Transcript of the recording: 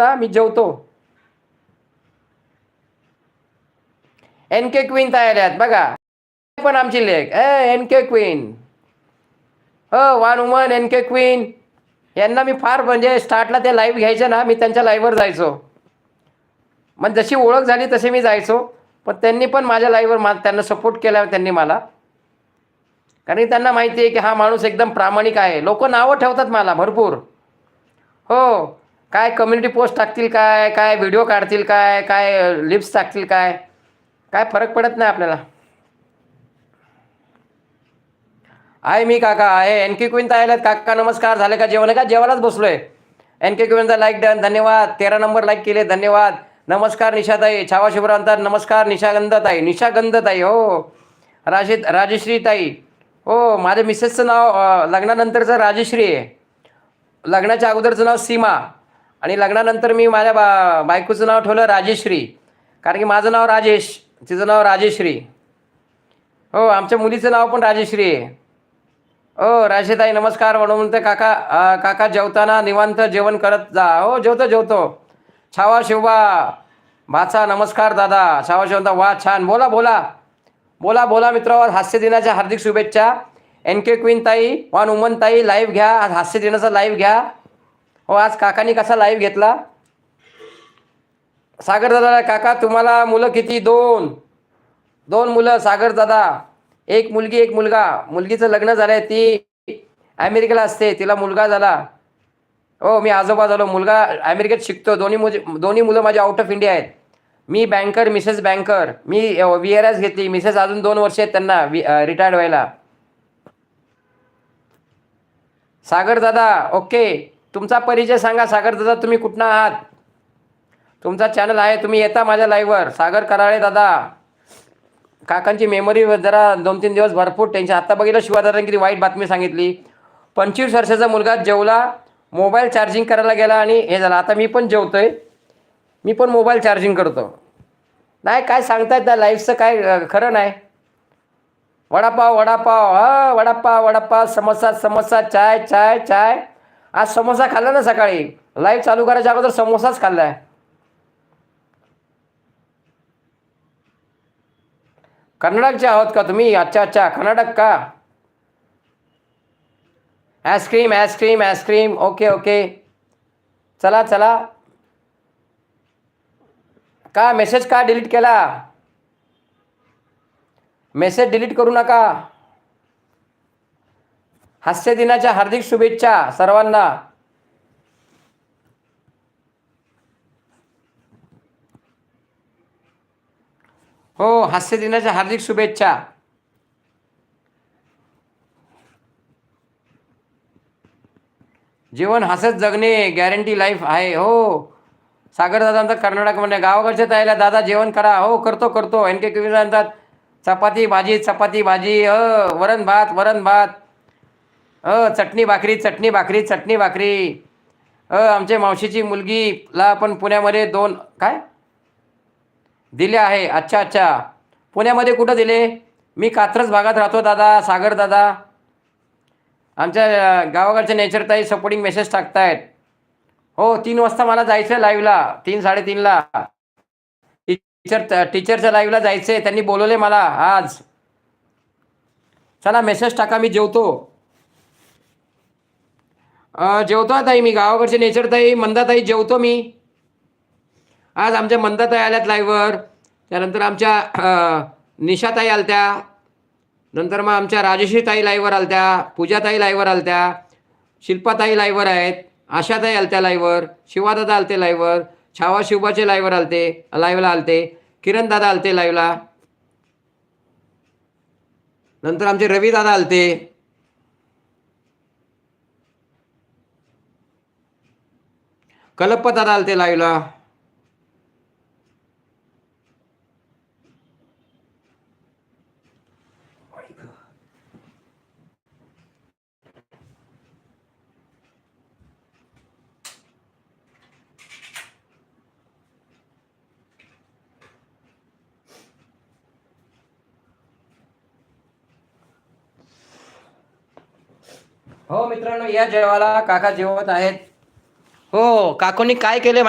ना मी जेवतो. N K queen तयार आहेत बघा. पण आमची लेख ए एन के क्वीन हो one woman N K queen यांना मी फार म्हणजे स्टार्टला ते लाईव्ह घ्यायचे ना मी त्यांच्या लाईव्हवर जायचो. मग जशी ओळख झाली तसे मी जायचो. पण त्यांनी पण माझ्या लाईव्हवर मा त्यांना सपोर्ट केला त्यांनी मला. कारण की त्यांना माहिती आहे की हा माणूस एकदम प्रामाणिक आहे. लोक नावं ठेवतात मला भरपूर. हो. काय कम्युनिटी पोस्ट टाकतील काय? काय व्हिडिओ काढतील काय? काय लिप्स टाकतील काय? काय फरक पडत नाही आपल्याला. आहे मी काका आहे एन के क्वीन आलेत. काका नमस्कार. झाले का जेवण? का जेवायलाच बसलोय. एन के क्वीनचा लाईक डन धन्यवाद. तेरा नंबर लाईक केले. धन्यवाद. नमस्कार निशाताई. छावा शुभ्रांतर. नमस्कार निशागंधताई. निशागंधताई हो. राजे राजश्री ताई हो माझ्या मिसेसचं नाव लग्नानंतरचं राजश्री आहे. लग्नाच्या अगोदरचं नाव सीमा. आणि लग्नानंतर मी माझ्या बा बायकोचं नाव ठेवलं राजेश्री. कारण की माझं नाव राजेश तिचं नाव राजेश्री. हो आमच्या मुलीचं नाव पण राजेश्री आहे. हो राजेताई नमस्कार. म्हणून ते काका काका जेवताना निवांत जेवण करत जा. हो जेवतो जेवतो. छावा शिवबा भाचा नमस्कार दादा. छावा शिवता. वा छान. बोला बोला. बोला बोला मित्र. हास्य दिनाच्या हार्दिक शुभेच्छा. एन के क्वीन ताई वन उमन ताई लाईव्ह घ्या. आज हास्य दिनाचा लाईव्ह घ्या. हो आज काकानी कसा लाईव्ह घेतला? सागर दादा काका तुम्हाला मुलं किती? दोन. दोन मुलं सागर दादा. एक मुलगी एक मुलगा. मुलगीचं लग्न झालं आहे ती अमेरिकेला असते. तिला मुलगा झाला. हो मी आजोबा झालो. मुलगा अमेरिकेत शिकतो. दोन्ही मुज दोन्ही मुलं माझे आउट ऑफ इंडिया आहेत. मी बँकर मिसेस बँकर मी व्ही आर एस घेतली. मिसेस अजून दोन वर्ष आहेत त्यांना रिटायर्ड व्हायला. सागर दादा ओके तुमचा परिचय सांगा. सागर दादा तुम्ही कुठनं आहात? तुमचा चॅनल आहे. तुम्ही येता माझ्या लाईव्हवर सागर कराळे दादा. काकांची मेमरी जरा दोन तीन दिवस भरपूर टेन्शन आत्ता बघितलं शिवादादांनी किती वाईट बातमी सांगितली. पंचवीस वर्षाचा मुलगा जेवला. मोबाईल चार्जिंग करायला गेला आणि हे झालं. आता मी पण जेवतोय. मी पण मोबाईल चार्जिंग करतो. नाही काय सांगतायत त्या लाईफचं काय खरं नाही. वडापाव वडापाव. हा वडापाव वडापाव समोसा समोसा चाय चाय चाय. आज समोसा खाल्ला ना सकाळी. लाईव्ह चालू करायच्या अगोदर समोसाच खाल्लाय कर्नाटकचे आहोत का तुम्ही? अच्छा अच्छा कर्नाटक का? Ice cream ice cream ice cream okay okay चला चला. का? मेसेज का डिलीट केला? मेसेज डिलीट करू नका. हास्य दिनाच्या हार्दिक शुभेच्छा सर्वांना. हो हास्य दिनाच्या हार्दिक शुभेच्छा. जीवन हसत जगणे गॅरंटी लाईफ आहे. हो सागर दादांचा कर्नाटकमध्ये गावाकडच्या ताईला दादा जेवण करा. हो करतो करतो. एन के म्हणतात चपाती भाजी चपाती भाजी. अ वरण भात वरण भात. अ चटणी भाकरी चटणी भाकरी चटणी भाकरी. अ आमच्या मावशीची मुलगीला पण पुण्यामध्ये दोन काय? दिले आहे. अच्छा अच्छा. पुण्यामध्ये कुठं दिले? मी कात्रज भागात राहतो दादा सागर दादा. आमच्या अ, गावाकडच्या नेचरताई सपोर्टिंग मेसेज टाकतायत. हो तीन वाजता मला जायचं आहे लाईव्हला तीन साडेतीनला. टीचर टीचरच्या लाईव्हला जायचं आहे त्यांनी बोलवले मला आज. चला मेसेज टाका मी जेवतो. जेवतो ताई मी गावाकडचे नेचरताई मंदाताई जेवतो मी. आज आमच्या मंदाताई आल्यात लाईव्हवर त्यानंतर आमच्या निशाताई आलत्या. नंतर मग आमच्या राजेशीताई लाईव्हवर आलत्या पूजाताई लाईव्हवर आलत्या शिल्पाताई लाईव्हवर आहेत आशाताई आलत्या लाईव्हवर शिवादादा आलते लाईव्हवर छावा शिवबाचे लाईव्हवर आलते लाईव्हला आलते किरण दादा आलते लाईव्हला नंतर आमचे रवी दादा आलते. कलप्पा ते आलते हो मित्रांनो या जेवाला काका जेवत आहेत. हो काकूंनी काय केले माहिती